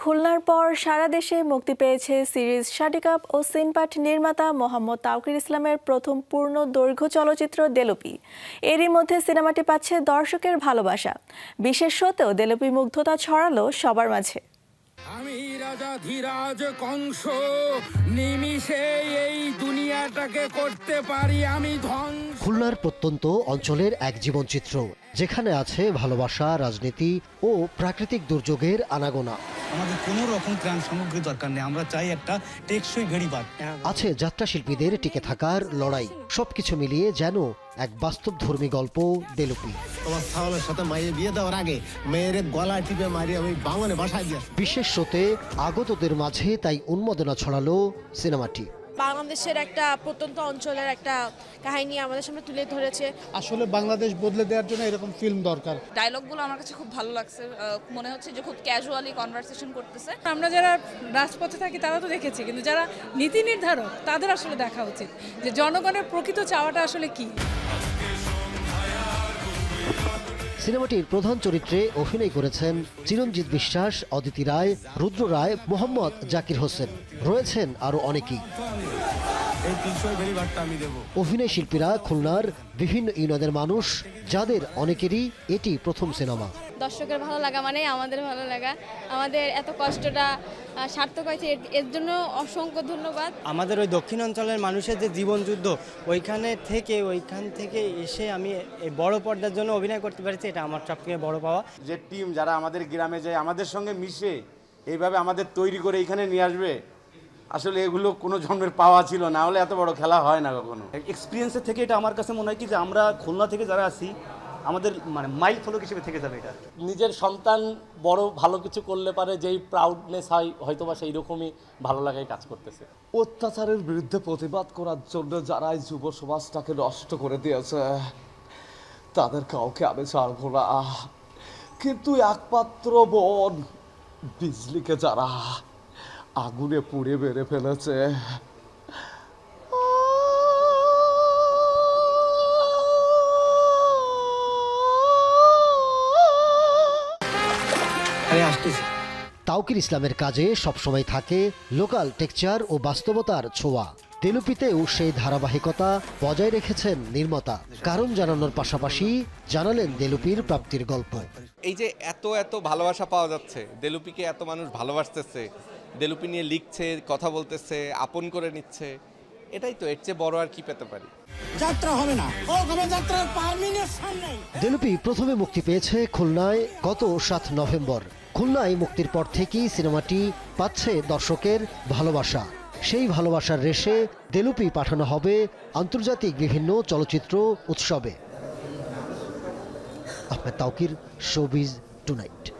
খুলনার পর সারা দেশে মুক্তি পেয়েছে সিরিজ শাটিকাপ ও সিনপাট নির্মাতা মোহাম্মদ তাওকির ইসলামের প্রথম পূর্ণ দৈর্ঘ্য চলচ্চিত্র দেলুপি। এরই মধ্যে সিনেমাটি পাচ্ছে দর্শকের ভালোবাসা। বিশেষ শোতেও দেলুপি মুগ্ধতা ছড়ালো সবার মাঝে। আমি রাজা ধীরাজ কংস নিমিষে এই দুনিয়াটাকে করতে পারি আমি ধ্বংস। খুলনার প্রত্যন্ত অঞ্চলের এক জীবনচিত্র যেখানে আছে ভালোবাসা রাজনীতি ও প্রাকৃতিক দুর্যোগের আনাগোনা। আমাদের কোনো রকম ত্রাণ সামগ্রী দরকার নেই। আমরা চাই একটা টেকসই বেড়িবাঁধ আছে যাত্রা শিল্পীদের টিকে থাকার লড়াই। সবকিছু মিলিয়ে যেন এক বাস্তব ধর্মী গল্প দেলুপি। তোমার সাথে মায়ের বিয়ে দেওয়ার আগে মেয়ের গলা টিপে মারি আমি বাঙনে বাসায় দিয়ে বিশেষ শোতে আগতদের মাঝে তাই উন্মাদনা ছড়ালো সিনেমাটি। বাংলাদেশের একটা প্রত্যন্ত অঞ্চলের একটা কাহিনী আমাদের সামনে তুলে ধরেছে। আসলে বাংলাদেশ বদলে দেওয়ার জন্য এরকম ফিল্ম দরকার। ডায়লগগুলো আমার কাছে খুব ভালো লাগছে। মনে হচ্ছে যে খুব ক্যাজুয়ালি কনভারসেশন করতেছে। আমরা যারা রাজপথে থাকি তারা তো দেখেছি কিন্তু যারা নীতি নির্ধারক তাদের আসলে দেখা উচিত যে জনগণের প্রকৃত চাওয়াটা আসলে কি। সিনেমাটির প্রধান চরিত্রে অভিনয় করেছেন চিরঞ্জিত বিশ্বাস, অদিতি রায়, রুদ্র রায়, মোহাম্মদ জাকির হোসেন। রয়েছেন আরও অনেকেই। অভিনয় শিল্পীরা খুলনার বিভিন্ন ইউনিয়নের মানুষ, যাদের অনেকেরই এটি প্রথম সিনেমা। দর্শকের ভালো লাগা মানে আমাদের ভালো লাগা। আমাদের এত কষ্টটা সার্থক হয়েছে। এর- জন্য অসংখ্য ধন্যবাদ। আমাদের ওই দক্ষিণ অঞ্চলের মানুষের যে জীবনযুদ্ধ ওইখানে থেকে ওইখান থেকে এসে আমি এই বড় পর্দার জন্য অভিনয় করতে পেরেছি। এটা আমার সবথেকে বড় পাওয়া। যে টিম যারা আমাদের গ্রামে যায় আমাদের সঙ্গে মিশে এইভাবে আমাদের তৈরি করে এখানে নিয়ে আসবে আসলে এগুলো কোনো জন্মের পাওয়া ছিল না। হলে এত বড় খেলা হয় না কখনো। এক্সপিরিয়েন্সের থেকে এটা আমার কাছে মনে হয় কি যে আমরা খুলনা থেকে যারা আছি আমাদের মানে মাইল ফলক হিসেবে থেকে যাবে এটা। নিজের সন্তান বড় ভালো কিছু করলে পারে যেই প্রাউডনেস হয় হয়তো বা সেই রকমই ভালো লাগায় কাজ করতেছে। অত্যাচারের বিরুদ্ধে প্রতিবাদ করার জন্য যারা এই যুব সমাজটাকে নষ্ট করে দিয়েছে তাদের কাউকে আমি ছাড়বো না। কিন্তু একমাত্র বোন বিজলিকে যারা আগুনে পুড়ে বেড়ে ফেলেছে আমি আসতেছি। তাওকির ইসলামের কাজে সবসময় থাকে লোকাল টেকচার ও বাস্তবতার ছোঁয়া। তেলুপিতেও সেই ধারাবাহিকতা বজায় রেখেছেন নির্মাতা। কারণ জানানোর পাশাপাশি জানালেন দেলুপির প্রাপ্তির গল্প। এই যে এত এত ভালোবাসা পাওয়া যাচ্ছে দেলুপিকে এত মানুষ ভালোবাসতেছে দেলুপি নিয়ে লিখছে কথা বলতেছে আপন করে নিচ্ছে এটাই তো এর চেয়ে বড় আর কি পেতে পারি। যাত্রা হবে না। দেলুপি প্রথমে মুক্তি পেয়েছে খুলনায় গত সাত নভেম্বর। খুলনায় মুক্তির পর থেকেই সিনেমাটি পাচ্ছে দর্শকের ভালোবাসা। সেই ভালোবাসার রেশে দেলুপি পাঠানো হবে আন্তর্জাতিক বিভিন্ন চলচ্চিত্র উৎসবে। Ahmed Taukir, showbiz tonight.